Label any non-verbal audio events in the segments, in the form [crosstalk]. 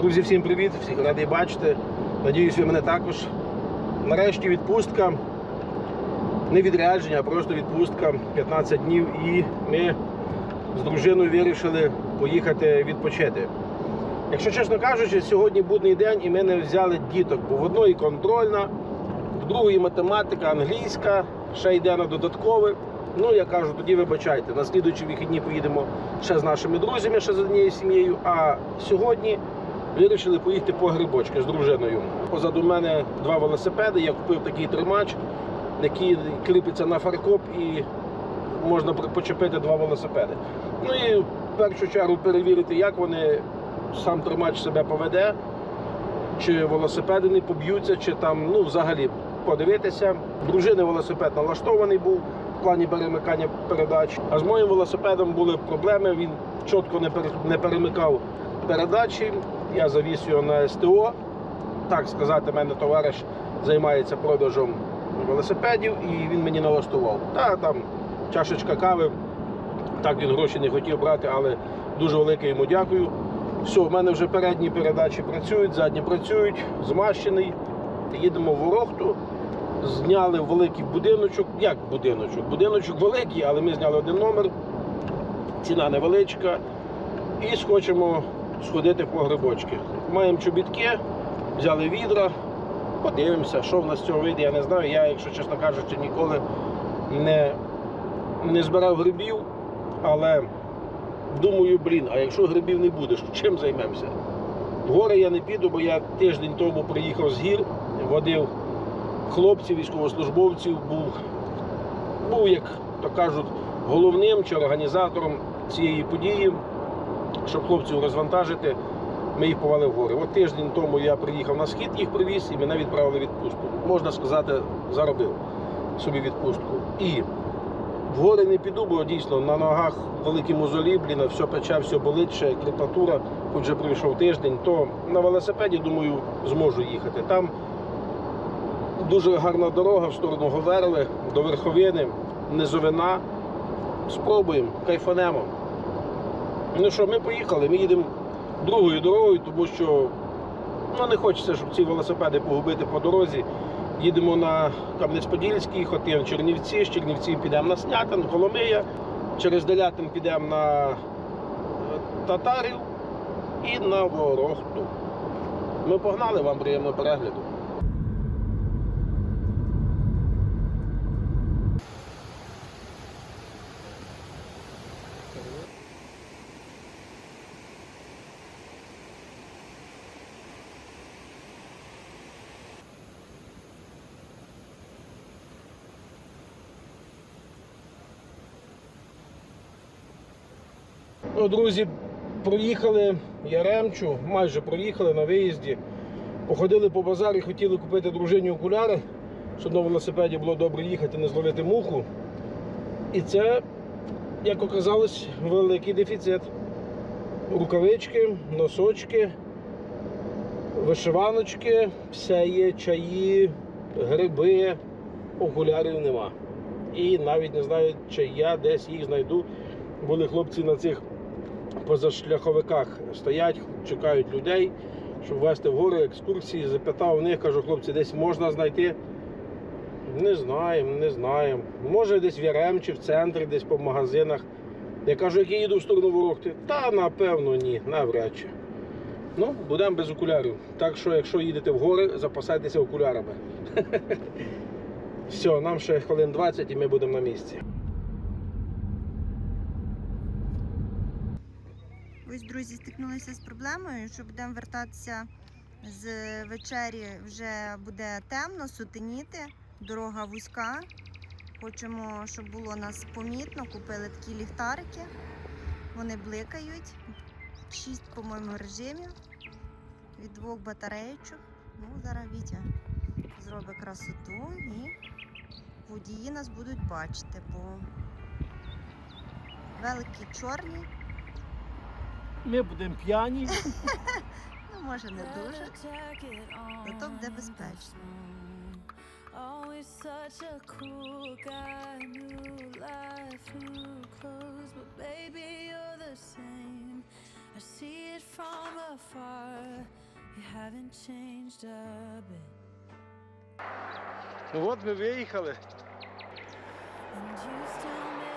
Друзі, всім привіт! Всіх радий бачити. Надіюсь, ви мене також. Нарешті відпустка. Не відрядження, а просто відпустка 15 днів. І ми з дружиною вирішили поїхати відпочити. Якщо чесно кажучи, сьогодні будний день і ми не взяли діток, бо в одної контрольна, в другої математика, англійська, ще йде на додаткове. Ну, я кажу, тоді вибачайте. На слідуючі вихідні поїдемо ще з нашими друзями, ще з однією сім'єю. А сьогодні вирішили поїхати по грибочки з дружиною. Позаду мене два велосипеди. Я купив такий тримач, який кріпиться на фаркоп і можна почепити два велосипеди. Ну і в першу чергу перевірити, як вони сам тримач себе поведе, чи велосипеди не поб'ються, чи там, ну, взагалі подивитися. Дружини велосипед налаштований був в плані перемикання передач. А з моїм велосипедом були проблеми. Він чітко не перемикав передачі. Я завіз його на СТО. Так сказати, мене товариш займається продажем велосипедів, і він мені налаштував. Та там чашечка кави. Так він гроші не хотів брати, але дуже велике йому дякую. Все, в мене вже передні передачі працюють, задні працюють, змащений. Їдемо в Ворохту, зняли великий будиночок. Як будиночок? Будиночок великий, але ми зняли один номер, ціна невеличка. І схочемо сходити по грибочки. Маємо чобітки, взяли відра, подивимося, що в нас цього вийде, я не знаю. Я, якщо чесно кажучи, ніколи не, не збирав грибів, але думаю, блін, а якщо грибів не буде, чим займемося? В гори я не піду, бо я тиждень тому приїхав з гір, водив хлопців, військовослужбовців, був, був, як то кажуть, головним чи організатором цієї події, щоб хлопців розвантажити. Ми їх повели в гори. От тиждень тому я приїхав на схід, їх привіз і мене відправили в відпустку. Можна сказати, заробив собі відпустку. І в гори не піду, бо дійсно на ногах великі мозолі, блін, все пече, все болить, ще крепатура, хоч вже пройшов тиждень, то на велосипеді, думаю, зможу їхати. Там дуже гарна дорога в сторону Говерли, до Верховини, низовина. Спробуємо, кайфанемо. Ну що, ми поїхали, ми їдемо другою дорогою, тому що ну, не хочеться, щоб ці велосипеди погубити по дорозі. Їдемо на Кам'янець-Подільський, Хотин, Чернівці, з Чернівці підемо на Снятин, Коломия, через Делятин підемо на е, Татарів і на Ворохту. Ми погнали, вам приємного перегляду. Ну, друзі, проїхали Яремчу, майже проїхали на виїзді. Походили по базарі, хотіли купити дружині окуляри, щоб на велосипеді було добре їхати, не зловити муху. І це, як оказалось, великий дефіцит. Рукавички, носочки, вишиваночки, все є, чаї, гриби, окулярів нема. І навіть не знаю, чи я десь їх знайду. Були хлопці на цих позашляховиках стоять, чекають людей, щоб вести в гори екскурсії. Запитав у них, кажу, хлопці, десь можна знайти. Не знаємо, не знаємо. Може десь в Яремчі, в центрі, десь по магазинах. Я кажу, як я їду в сторону Ворохти. Та напевно ні, навряд чи. Ну, будемо без окулярів. Так що, якщо їдете в гори, запасайтеся окулярами. [laughs] Все, нам ще хвилин 20 і ми будемо на місці. Ось, друзі, стикнулися з проблемою, що будемо вертатися з вечері, вже буде темно, сутеніти, дорога вузька. Хочемо, щоб було нас помітно. Купили такі ліхтарики. Вони бликають. Шість, по-моєму, режимів від двох батареєчок. Ну, зараз Вітя зробить красоту і водії нас будуть бачити, бо великі чорні. Ми будемо п'яні. Ну, може, не дуже. Зато буде безпечно. Always such a cool guy, new life, new clothes, but baby you're the same. I see it from afar. you haven't changed a bit. Ну от ми виїхали. And you still make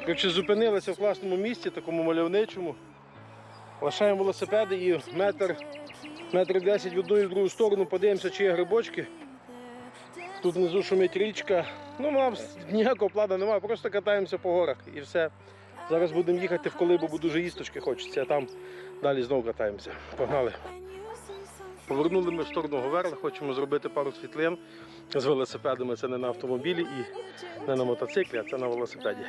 Коротше, зупинилися в класному місці, такому мальовничому. Лишаємо велосипеди і метр, метр десять в одну і в другу сторону. Подивимося, чи є грибочки. Тут внизу шумить річка. Ну, нам ніякого плану немає, просто катаємося по горах і все. Зараз будемо їхати в колибу, бо дуже їсточки хочеться, а там далі знову катаємося. Погнали. Повернули ми в сторону Говерли, хочемо зробити пару світлин з велосипедами. Це не на автомобілі і не на мотоциклі, а це на велосипеді.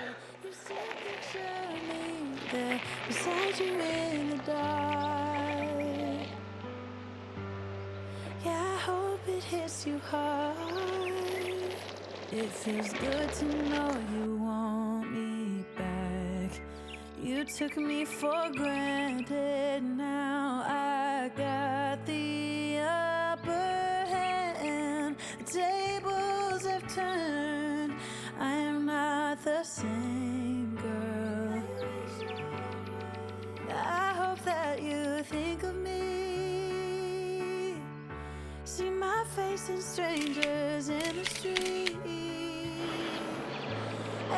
It feels good to know you want me back. You took me for granted. Now tables have turned. I am not the same girl. I hope that you think of me. See my face in strangers in the street.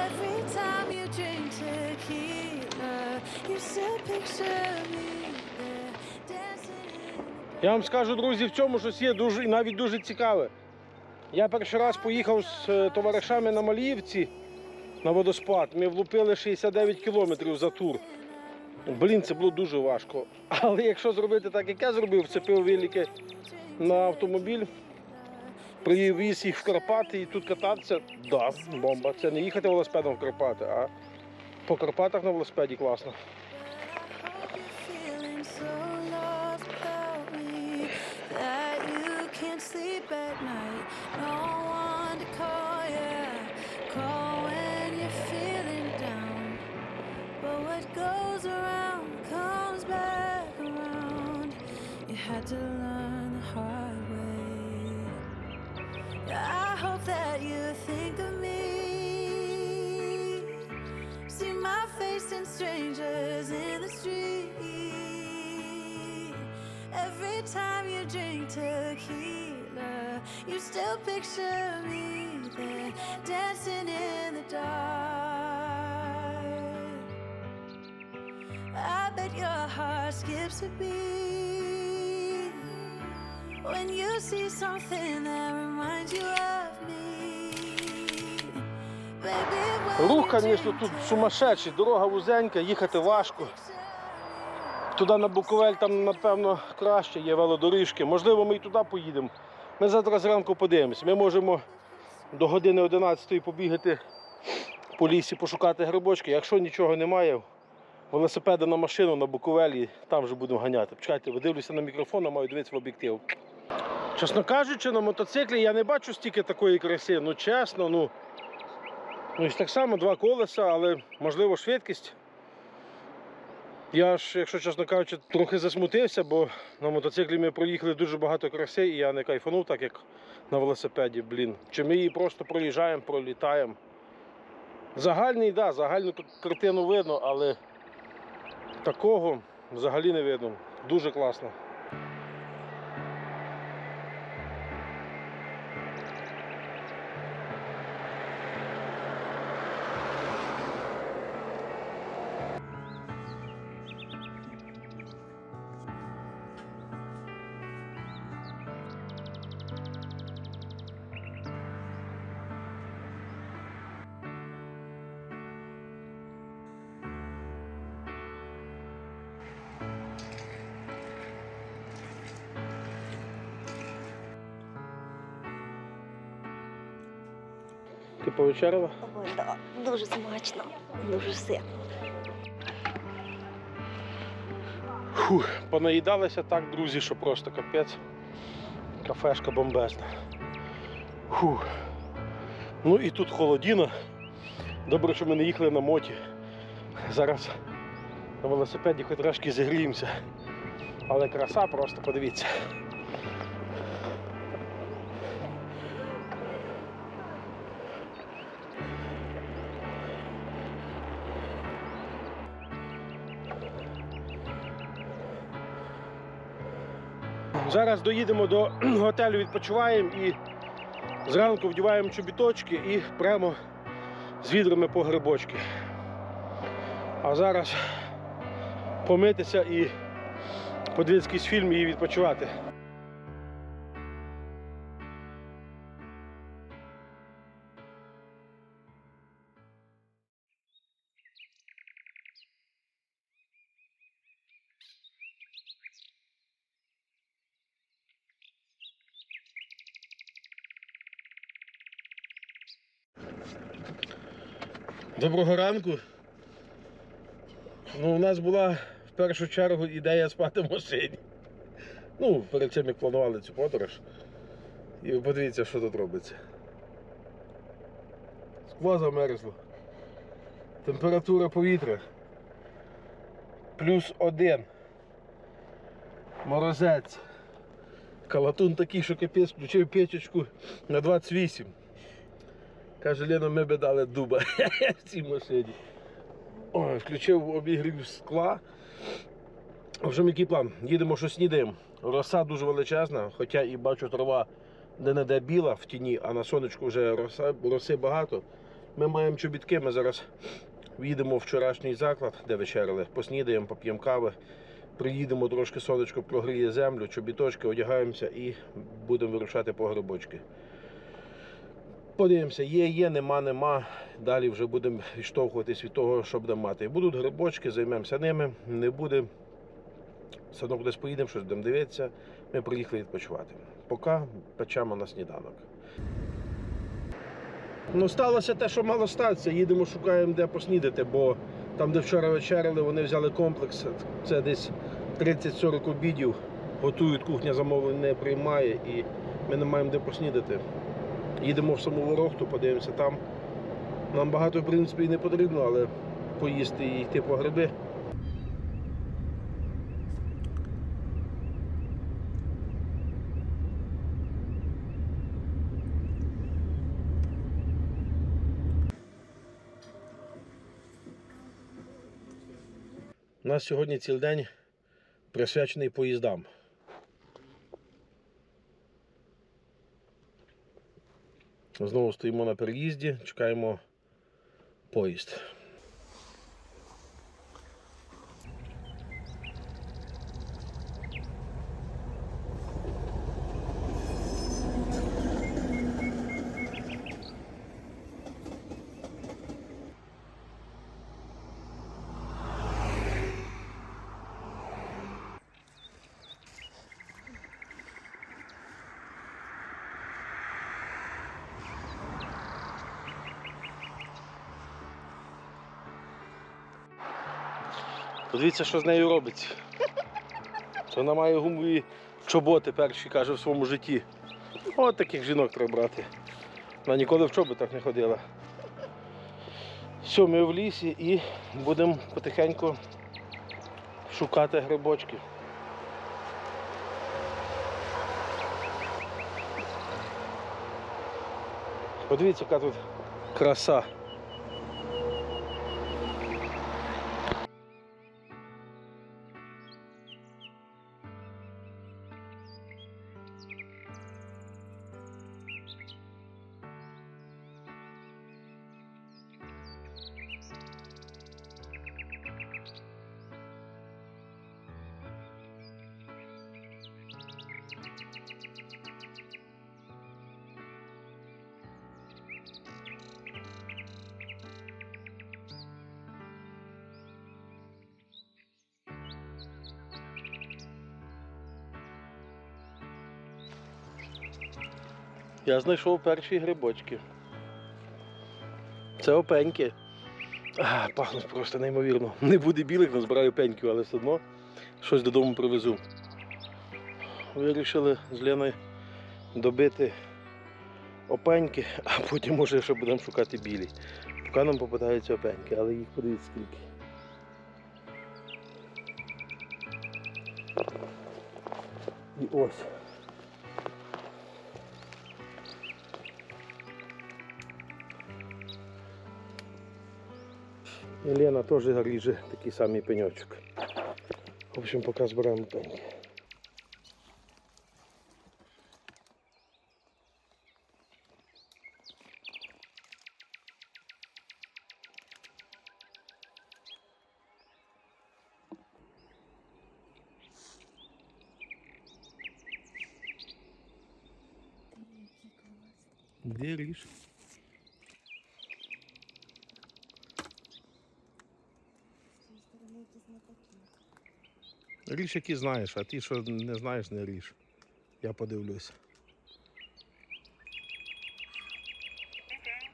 Every time you drink tequila, you still picture me Я вам скажу, друзі, в цьому щось є дуже і навіть дуже цікаве. Я перший раз поїхав з е, товаришами на Маліївці на водоспад. Ми влупили 69 кілометрів за тур. Блін, це було дуже важко. [laughs] Але якщо зробити так, як я зробив, вцепив виліки на автомобіль, привіз їх в Карпати і тут кататися, да, бомба. Це не їхати велосипедом в Карпати, а по Карпатах на велосипеді класно. Can't sleep at night. No one to call ya. Call when you're feeling down. But what goes around comes back around. You had to learn the hard way. I hope that you think of me. See my face in strangers in the street. Every time you drink tequila, you still picture me there dancing in the dark. I bet your heart skips a beat when you see something that reminds you of me. Baby, Рух, звісно, тут сумасшедший, дорога вузенька, їхати важко. Туди на Буковель там, напевно, краще є велодоріжки. Можливо, ми і туди поїдемо. Ми завтра зранку подивимося. Ми можемо до години 11 побігати по лісі, пошукати грибочки. Якщо нічого немає, велосипеди на машину на Буковелі, там вже будемо ганяти. Чекайте, дивлюся на мікрофон, а маю дивитися в об'єктив. Чесно кажучи, на мотоциклі я не бачу стільки такої краси. Ну чесно, ну. Ну і так само два колеса, але можливо швидкість. Я ж, якщо чесно кажучи, трохи засмутився, бо на мотоциклі ми проїхали дуже багато краси, і я не кайфанув, так як на велосипеді, блін. Чи ми її просто проїжджаємо, пролітаємо. Загальний, так, да, загальну картину видно, але такого взагалі не видно. Дуже класно. Ти повечеряла? Ой, да, дуже смачно, дуже все. Фух, понаїдалися так, друзі, що просто капець. Кафешка бомбезна. Фух. Ну і тут холодіно. Добре, що ми не їхали на моті. Зараз на велосипеді хоч трошки зігріємося. Але краса просто подивіться. Зараз доїдемо до [clears throat] готелю, відпочиваємо і зранку вдіваємо чобіточки і прямо з відрами по грибочки. А зараз помитися і подивитися якийсь фільм і відпочивати. Доброго ранку. Ну, у нас була в першу чергу ідея спати в машині. Ну, перед цим як планували цю подорож. І ви подивіться, що тут робиться. Скло замерзло. Температура повітря. Плюс один. Морозець. Калатун такий, що капець, включив печечку на 28. Каже, Лена, ми би дали дуба [laughs] в цій машині. Ой, включив обігрів скла. В общем, який план? Їдемо, що снідаємо. Роса дуже величезна, хоча і бачу трава де-не-де біла в тіні, а на сонечку вже роса, роси багато. Ми маємо чобітки, ми зараз їдемо в вчорашній заклад, де вечеряли, поснідаємо, поп'ємо кави, приїдемо, трошки сонечко прогріє землю, чобіточки, одягаємося і будемо вирушати по грибочки. Подивимося, є, є, нема, нема. Далі вже будемо відштовхуватись від того, що будемо мати. Будуть грибочки, займемося ними, не буде. Все одно кудись поїдемо, щось будемо дивитися. Ми приїхали відпочивати. Поки печемо на сніданок. Ну, сталося те, що мало статися. Їдемо, шукаємо, де поснідати, бо там, де вчора вечеряли, вони взяли комплекс. Це десь 30-40 обідів. Готують, кухня замовлень не приймає і ми не маємо де поснідати. Їдемо в саму Ворохту, подивимося там. Нам багато, в принципі, і не потрібно, але поїсти і йти по гриби. У нас сьогодні цілий день присвячений поїздам. Знову стоїмо на переїзді, чекаємо поїзд. Подивіться, що з нею робиться. Вона має гумові чоботи перші, каже, в своєму житті. От таких жінок треба брати. Вона ніколи в чоботах не ходила. Все, ми в лісі і будемо потихеньку шукати грибочки. Подивіться, яка тут краса. Я знайшов перші грибочки. Це опеньки. Пахнуть просто неймовірно. Не буде білих, назбираю пеньків, але все одно щось додому привезу. Вирішили з Леною добити опеньки, а потім може ще будемо шукати білі. Поки нам попадаються опеньки, але їх подивіться скільки. І ось. І Лена теж ріже такий самий пеньочок. В общем, поки збираємо пеньки. Де ріж? Які знаєш, а ті, що не знаєш, не ріж. Я подивлюся.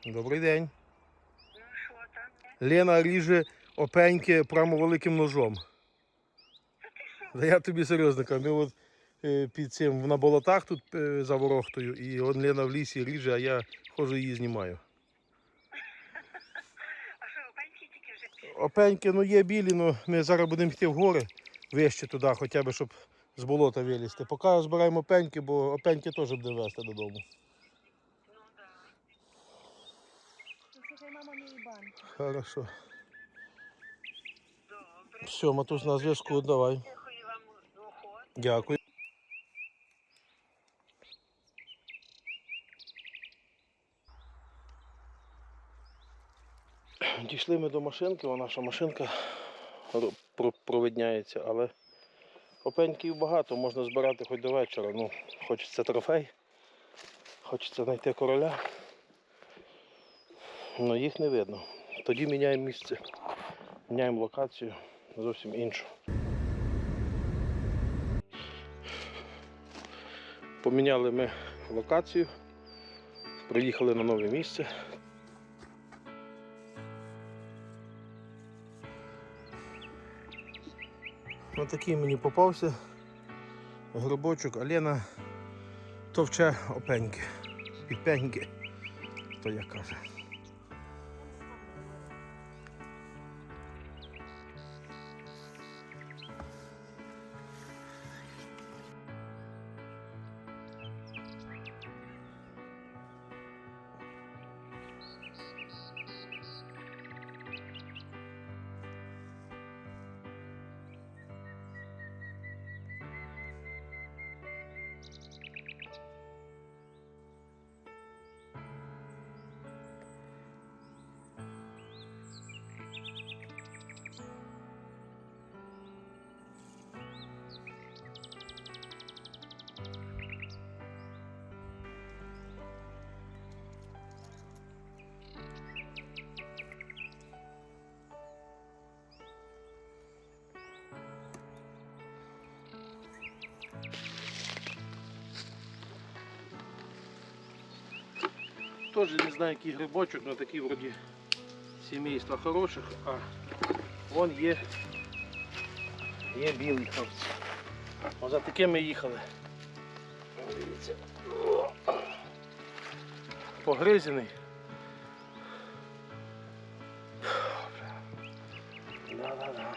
Добрий день. Лена ріже опеньки прямо великим ножом. Да я тобі серйозно кажу. Ми от е, під цим на болотах тут е, за ворохтою, і от Лена в лісі ріже, а я ходжу її знімаю. А що, опеньки тільки вже пішли? Опеньки, ну є білі, ну ми зараз будемо йти в гори вище туди, хоча б щоб з болота вилізти. Поки збираємо опеньки, бо опеньки теж будемо везти додому. Хорошо. Все, матусь на зв'язку, давай. Дякую. Дійшли ми до машинки, вона наша машинка провидняється, але опеньків багато, можна збирати хоч до вечора. Ну, хочеться трофей, хочеться знайти короля. але їх не видно. Тоді міняємо місце, міняємо локацію зовсім іншу. Поміняли ми локацію, приїхали на нове місце. Ось такий мені попався грибочок, Алена Лена товче опеньки. Підпеньки, то як каже. Теж не знаю, який грибочок, але такий вроді сімейства хороших, а вон є, є білий хлопці. Ось за такими їхали. О, Дивіться. Погризений. Да-да-да.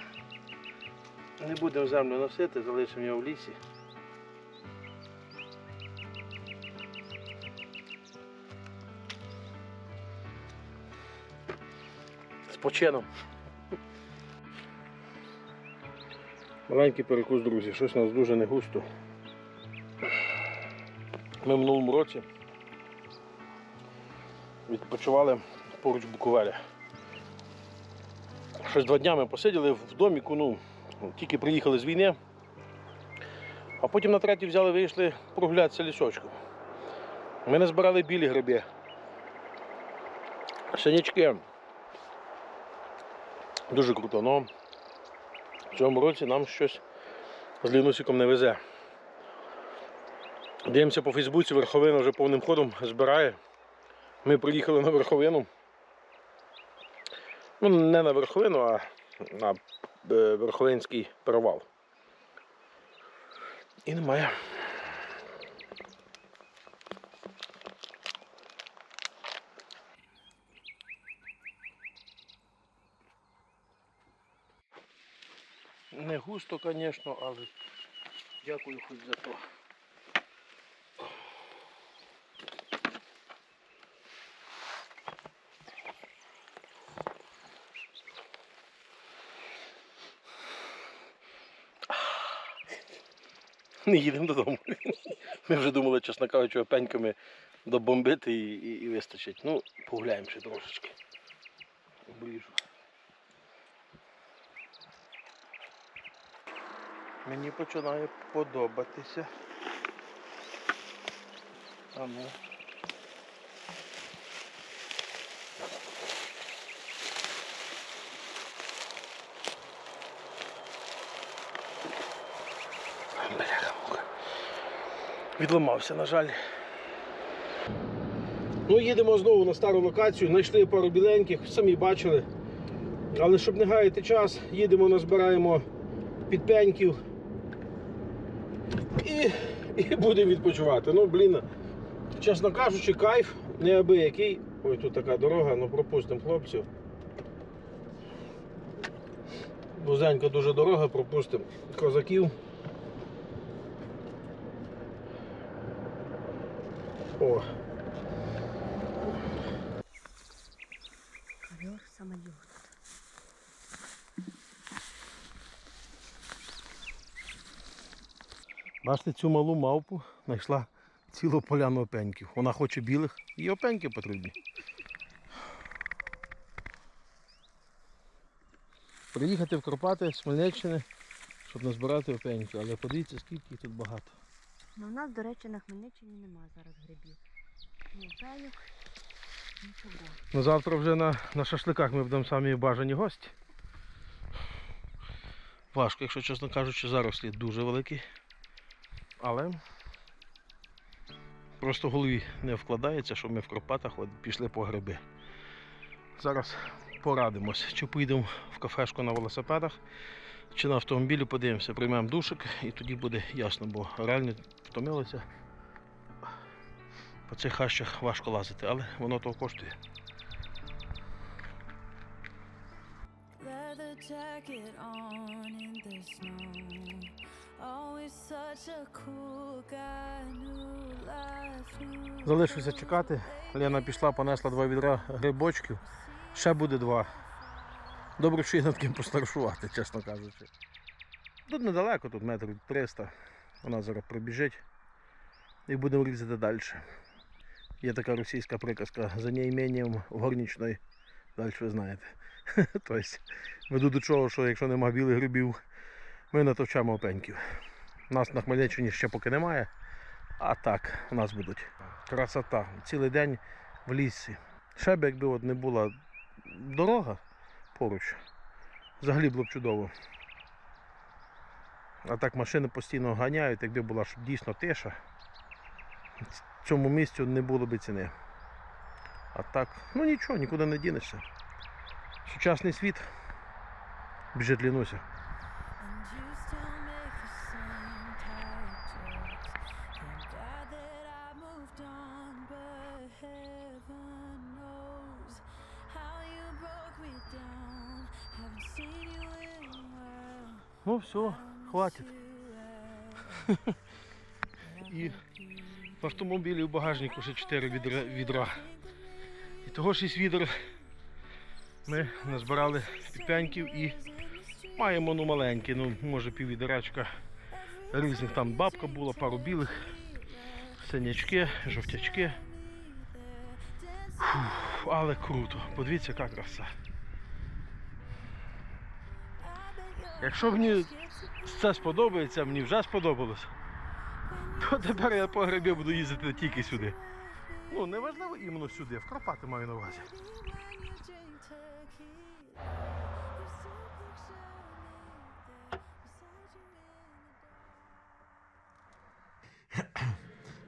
Не будемо землю носити, залишимо його в лісі. Почином. Маленький перекус, друзі, щось у нас дуже не густо. Ми в минулому році відпочивали поруч Буковеля. Щось два дня ми посиділи в доміку, ну, тільки приїхали з війни, а потім на третій взяли, вийшли прогулятися лісочком. Ми не збирали білі гриби. Синячки. Дуже круто, але в цьому році нам щось з лінусиком не везе. Дивимося по Фейсбуці, верховина вже повним ходом збирає. Ми приїхали на верховину. Ну, не на верховину, а на е, верховинський перевал. І немає. Густо, звісно, але дякую хоч за то. Не їдемо додому. Ми вже думали, чесно кажучи, опеньками добомбити і, і, і вистачить. Ну, погуляємо ще трошечки. Обліжу. Мені починає подобатися. А ну. Відламався, на жаль. Ну, їдемо знову на стару локацію, знайшли пару біленьких, самі бачили. Але щоб не гаяти час, їдемо, назбираємо підпеньків і, і будемо відпочивати. Ну, блін, чесно кажучи, кайф неабиякий. Ой, тут така дорога, ну пропустимо хлопців. Бузенька дуже дорога, пропустимо козаків. О, Бачите, цю малу мавпу знайшла цілу поляну опеньків. Вона хоче білих, і опеньки потрібні. Приїхати в Карпати з Хмельниччини, щоб назбирати опеньки. Але подивіться, скільки їх тут багато. Ну, у нас, до речі, на Хмельниччині немає зараз грибів. Ні пеньок, нічого. Ну, завтра вже на, на шашликах ми будемо самі бажані гості. Важко, якщо чесно кажучи, зарослі дуже великі. Але просто в голові не вкладається, що ми в Карпатах от пішли по гриби. Зараз порадимось, чи поїдемо в кафешку на велосипедах, чи на автомобілі подивимося, приймемо душик і тоді буде ясно, бо реально втомилися. По цих хащах важко лазити, але воно того коштує. Jacket on in the snow. Залишився чекати. Лена пішла, понесла два відра грибочків. Ще буде два. Добре, що є над ким постаршувати, чесно кажучи. Тут недалеко, тут метрів 300. Вона зараз прибіжить і будемо різати далі. Є така російська приказка за неімінням горнічної. Далі ви знаєте. [laughs] тобто, веду до чого, що якщо нема білих грибів, ми натовчемо опеньків. Нас на Хмельниччині ще поки немає. А так, у нас будуть. Красота. Цілий день в лісі. Ще б якби от не була дорога поруч. Взагалі було б чудово. А так машини постійно ганяють, якби була щоб дійсно тиша. Цьому місцю не було б ціни. А так, ну нічого, нікуди не дінешся. Сучасний світ. Біжить лінуся. Ну все, хватить. [laughs] І в автомобілі в багажнику ще 4 відра. відра. І того 6 відер ми назбирали підпеньків і маємо ну маленькі, ну може пів відерачка різних. Там бабка була, пару білих, синячки, жовтячки. Фух, але круто. Подивіться, яка краса. Якщо мені це сподобається, мені вже сподобалось, то тепер я по грибі буду їздити тільки сюди. Ну, не важливо іменно сюди, в Карпати маю на увазі.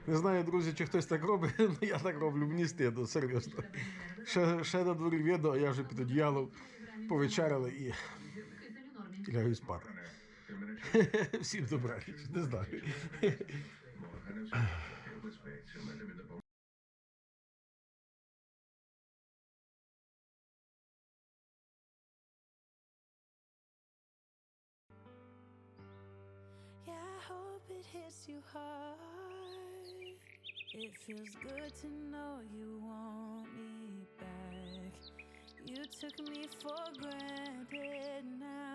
Не знаю, друзі, чи хтось так робить, [laughs] але я так роблю, мені стидно, серйозно. Ще, ще на дворі видно, а я вже під одіялом повечеряли і лягаю спати. Всім добра, не знаю. hope it hits you hard. It feels good to know you want me back. You took me for granted, now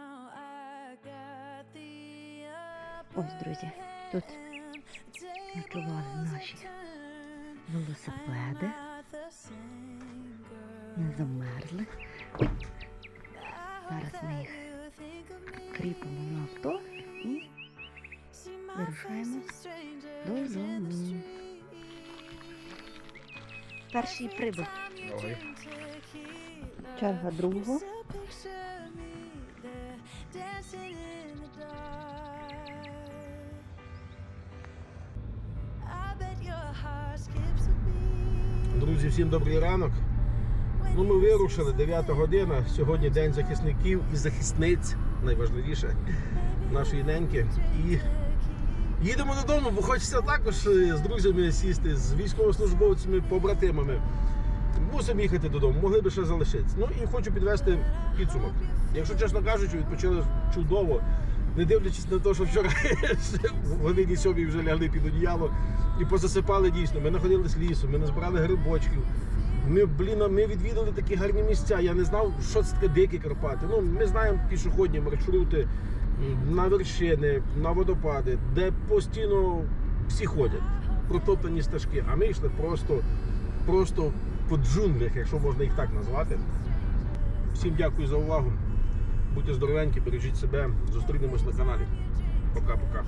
Ось, друзі, тут ночували наші велосипеди. Не замерзли. Зараз ми їх кріпимо на авто і вирушаємо додому. Перший прибув. Черга другого. Друзі, всім добрий ранок. Ну, ми вирушили 9 година. Сьогодні день захисників і захисниць, найважливіше, нашої неньки. І їдемо додому, бо хочеться також е, з друзями сісти, з військовослужбовцями, побратимами. Мусимо їхати додому, могли би ще залишитися. Ну і хочу підвести підсумок. Якщо чесно кажучи, відпочили чудово, не дивлячись на те, що вчора [laughs] годині сьомій вже лягли під одіяло і позасипали дійсно. Ми знаходились лісом, ми назбирали грибочків. Ми, блін, ми відвідали такі гарні місця. Я не знав, що це таке дикі Карпати. Ну, ми знаємо пішохідні маршрути на вершини, на водопади, де постійно всі ходять, протоптані стежки. А ми йшли просто, просто по джунглях, якщо можна їх так назвати. Всім дякую за увагу. Будьте здоровенькі, бережіть себе. Зустрінемось на каналі. Пока-пока.